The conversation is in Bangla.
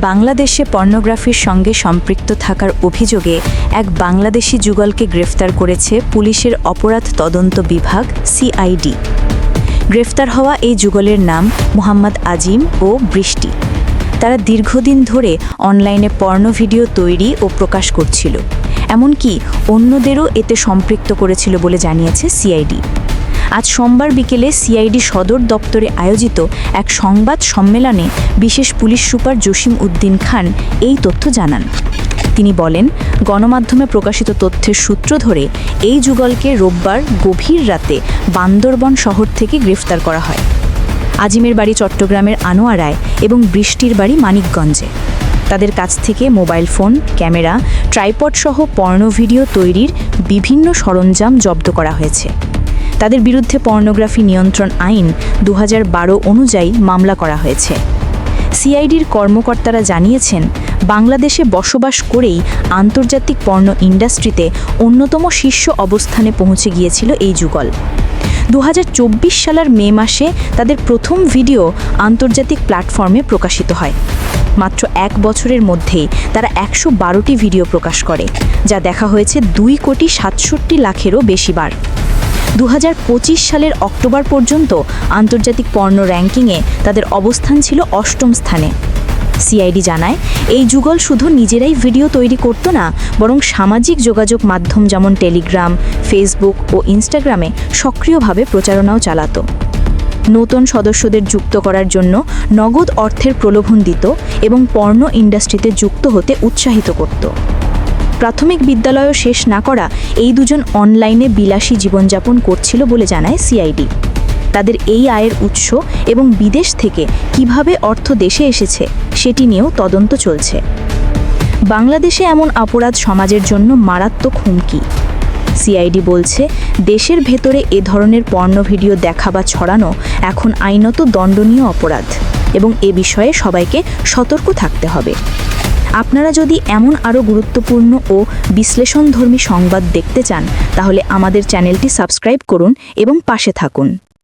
বাংলাদেশে পর্নোগ্রাফির সঙ্গে সম্পৃক্ত থাকার অভিযোগে এক বাংলাদেশি যুগলকে গ্রেফতার করেছে পুলিশের অপরাধ তদন্ত বিভাগ, সিআইডি। গ্রেফতার হওয়া এই যুগলের নাম মোহাম্মদ আজিম ও বৃষ্টি। তারা দীর্ঘদিন ধরে অনলাইনে পর্নো ভিডিও তৈরি ও প্রকাশ করছিল। এমনকি অন্যদেরও এতে সম্পৃক্ত করেছিল বলে জানিয়েছে সিআইডি। আজ সোমবার বিকেলে সিআইডি সদর দপ্তরে আয়োজিত এক সংবাদ সম্মেলনে বিশেষ পুলিশ সুপার জসিম উদ্দিন খান এই তথ্য জানান। তিনি বলেন, গণমাধ্যমে প্রকাশিত তথ্যের সূত্র ধরে এই যুগলকে রোববার গভীর রাতে বান্দরবন শহর থেকে গ্রেফতার করা হয়। আজিমের বাড়ি চট্টগ্রামের আনোয়ারায় এবং বৃষ্টির বাড়ি মানিকগঞ্জে। তাদের কাছ থেকে মোবাইল ফোন, ক্যামেরা, ট্রাইপড সহ পর্নো ভিডিও তৈরির বিভিন্ন সরঞ্জাম জব্দ করা হয়েছে। তাদের বিরুদ্ধে পর্নোগ্রাফি নিয়ন্ত্রণ আইন দু হাজার বারো অনুযায়ী মামলা করা হয়েছে। সিআইডির কর্মকর্তারা জানিয়েছেন, বাংলাদেশে বসবাস করেই আন্তর্জাতিক পর্ণ ইন্ডাস্ট্রিতে অন্যতম শীর্ষ অবস্থানে পৌঁছে গিয়েছিল এই যুগল। দু হাজার চব্বিশ সালের মে মাসে তাদের প্রথম ভিডিও আন্তর্জাতিক প্ল্যাটফর্মে প্রকাশিত হয়। মাত্র এক বছরের মধ্যেই তারা একশো ভিডিও প্রকাশ করে, যা দেখা হয়েছে দুই কোটি সাতষট্টি লাখেরও বেশি বার দু হাজার পঁচিশ সালের অক্টোবর পর্যন্ত আন্তর্জাতিক পর্ণ র্যাঙ্কিংয়ে তাদের অবস্থান ছিল অষ্টম স্থানে। সিআইডি জানায়, এই যুগল শুধু নিজেরাই ভিডিও তৈরি করতো না, বরং সামাজিক যোগাযোগ মাধ্যম যেমন টেলিগ্রাম, ফেসবুক ও ইনস্টাগ্রামে সক্রিয়ভাবে প্রচারণাও চালাত। নতুন সদস্যদের যুক্ত করার জন্য নগদ অর্থের প্রলোভন দিত এবং পর্ণ ইন্ডাস্ট্রিতে যুক্ত হতে উৎসাহিত করত। প্রাথমিক বিদ্যালয়ও শেষ না করা এই দুজন অনলাইনে বিলাসী জীবনযাপন করছিল বলে জানায় সিআইডি। তাদের এই আয়ের উৎস এবং বিদেশ থেকে কীভাবে অর্থ দেশে এসেছে সেটি নিয়েও তদন্ত চলছে। বাংলাদেশে এমন অপরাধ সমাজের জন্য মারাত্মক হুমকি। সিআইডি বলছে, দেশের ভেতরে এ ধরনের পর্ণ ভিডিও দেখা বা ছড়ানো এখন আইনত দণ্ডনীয় অপরাধ এবং এ বিষয়ে সবাইকে সতর্ক থাকতে হবে। আপনারা যদি এমন আরও গুরুত্বপূর্ণ ও বিশ্লেষণধর্মী সংবাদ দেখতে চান, তাহলে আমাদের চ্যানেলটি সাবস্ক্রাইব করুন এবং পাশে থাকুন।